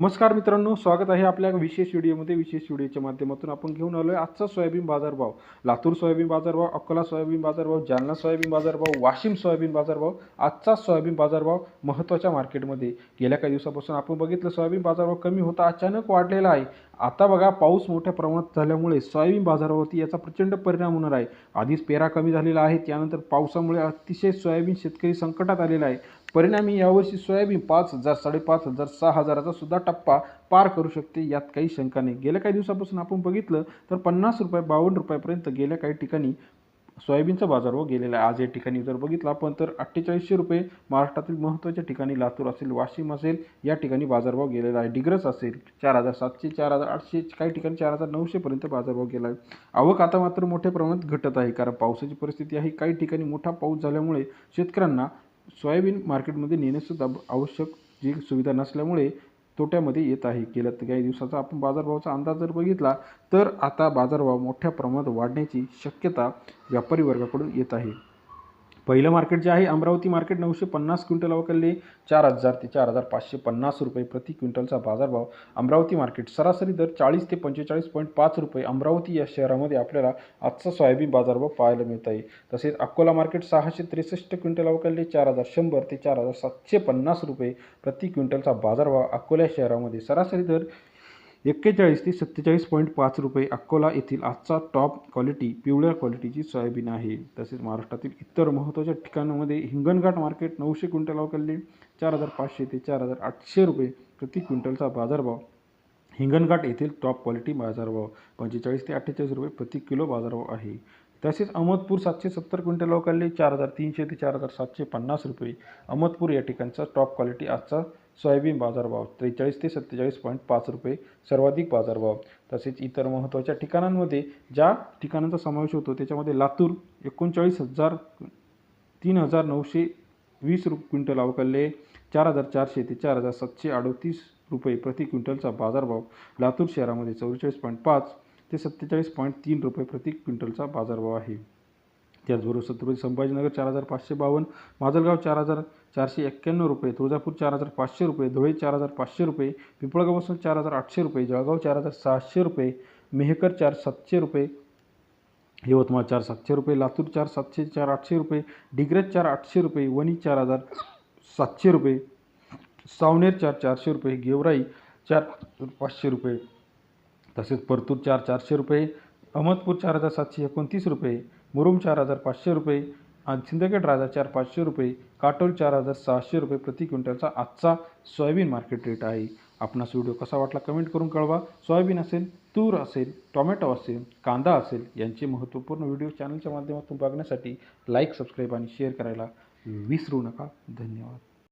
नमस्कार मित्रांनो स्वागत आहे आपल्या विशेष व्हिडिओमध्ये. विशेष व्हिडिओच्या माध्यमातून आपण घेऊन आलो आहे आजचा सोयाबीन बाजारभाव. लातूर सोयाबीन बाजारभाव अकोला सोयाबीन बाजारभाव जालना सोयाबीन बाजारभाव वाशिम सोयाबीन बाजारभाव आजचा सोयाबीन बाजारभाव महत्त्वाच्या मार्केटमध्ये. गेल्या काही दिवसापासून आपण बघितलं सोयाबीन बाजारभाव कमी होता अचानक वाढलेला आहे. आता बघा पाऊस मोठ्या प्रमाणात झाल्यामुळे सोयाबीन बाजारावरती याचा प्रचंड परिणाम होणार आहे. आधीच पेरा कमी झालेला आहे त्यानंतर पावसामुळे अतिशय सोयाबीन शेतकरी संकटात आलेला आहे. परिणामी यावर्षी सोयाबीन पाच हजार साडेपाच हजार सहा हजाराचा सुद्धा टप्पा पार करू शकते यात काही शंका नाही. गेल्या काही दिवसापासून आपण बघितलं तर पन्नास रुपये बावन्न रुपयापर्यंत गेल्या काही ठिकाणी सोयाबीनचा बाजारभाव हो गेलेला आहे. आज या ठिकाणी जर बघितलं आपण तर अठ्ठेचाळीसशे रुपये महाराष्ट्रातील महत्त्वाच्या ठिकाणी लातूर असेल वाशिम असेल या ठिकाणी बाजारभाव हो गेलेला आहे. डिग्रस असेल चार हजार सातशे चार हजार आठशे काही ठिकाणी चार हजार नऊशेपर्यंत बाजारभाव हो गेला आहे. आवक आता मात्र मोठ्या प्रमाणात घटत आहे कारण पावसाची परिस्थिती आहे. काही ठिकाणी मोठा पाऊस झाल्यामुळे शेतकऱ्यांना सोयाबीन मार्केटमध्ये नेणेसुद्धा आवश्यक जी सुविधा नसल्यामुळे तोट्यामध्ये येत आहे. गेल्या काही दिवसाचा आपण बाजारभावाचा अंदाज जर बघितला तर आता बाजारभाव मोठ्या प्रमाणात वाढण्याची शक्यता व्यापारी वर्गाकडून येत आहे. पहिलं मार्केट जे आहे अमरावती मार्केट नऊशे पन्नास क्विंटल अवकलले चार हजार ते चार हजार पाचशे पन्नास रुपये प्रति क्विंटलचा बाजारभाव अमरावती मार्केट सरासरी दर चाळीस ते पंचेचाळीस पॉईंट पाच रुपये. अमरावती या शहरामध्ये आपल्याला आजचा सोयाबीन बाजारभाव पाहायला मिळत आहे. तसेच अकोला मार्केट सहाशे त्रेसष्ट क्विंटल अवकलले चार हजार शंभर ते चार हजार सातशे पन्नास रुपये प्रति क्विंटलचा बाजारभाव अकोला शहरामध्ये सरासरी दर एक्केचाळीस ते सत्तेचाळीस पॉईंट पाच रुपये अकोला येथील आजचा टॉप क्वालिटी पिवळ्या क्वालिटीची सोयाबीन आहे. तसेच महाराष्ट्रातील इतर महत्त्वाच्या ठिकाणामध्ये हिंगणघाट मार्केट नऊशे क्विंटल अवकलले चार हजार पाचशे ते चार हजार आठशे रुपये प्रति क्विंटलचा बाजारभाव. हिंगणघाट येथील टॉप क्वालिटी बाजारभाव पंचेचाळीस ते अठ्ठेचाळीस रुपये प्रति किलो बाजारभाव आहे. तसेच अहमदपूर सातशे सत्तर क्विंटल अवकाळले चार हजार तीनशे ते चार हजार सातशे पन्नास रुपये. अहमदपूर या ठिकाणचा टॉप क्वालिटी आजचा सोयाबीन बाजारभाव त्रेचाळीस ते सत्तेचाळीस पॉईंट पाच रुपये सर्वाधिक बाजारभाव. तसेच इतर महत्त्वाच्या ठिकाणांमध्ये ज्या ठिकाणांचा समावेश होतो त्याच्यामध्ये लातूर एकोणचाळीस हजार तीन हजार नऊशे वीस रु क्विंटल अवकाळले चार हजार चारशे ते चार हजार सातशे अडतीस रुपये प्रति क्विंटलचा बाजारभाव. लातूर शहरामध्ये चौवेचाळीस पॉईंट पाच ते सत्तेचाळीस पॉईंट तीन रुपये प्रति क्विंटलचा बाजारभाव आहे. त्याचबरोबर छत्रपती संभाजीनगर चार हजार पाचशे बावन्न माजलगाव चार हजार चारशे एक्क्याण्णव रुपये तुळजापूर चार हजार पाचशे रुपये धुळे चार हजार पाचशे रुपये पिंपळगावपासून चार हजार आठशे रुपये जळगाव चार हजार सहाशे रुपये मेहकर चार सातशे रुपये यवतमाळ चार सातशे रुपये लातूर चार सातशे चार आठशे रुपये डिग्रज चार आठशे रुपये वणी चार हजार सातशे रुपये सावनेर चार चारशे रुपये गेवराई चार पाचशे रुपये तसेच परतूर चार चारशे रुपये अहमदपूर चार हजार सातशे एकोणतीस रुपये मुरुम चार हजार पाचशे रुपये आणि सिंदखेड राजा चार पाचशे रुपये काटोल चार हजार सहाशे रुपये प्रति क्विंटलचा आजचा सोयाबीन मार्केट रेट आहे. आपणास व्हिडिओ कसा वाटला कमेंट करून कळवा. सोयाबीन असेल तूर असेल टोमॅटो असेल कांदा असेल यांचे महत्त्वपूर्ण व्हिडिओ चॅनलच्या माध्यमातून बघण्यासाठी लाईक सबस्क्राईब आणि शेअर करायला विसरू नका. धन्यवाद.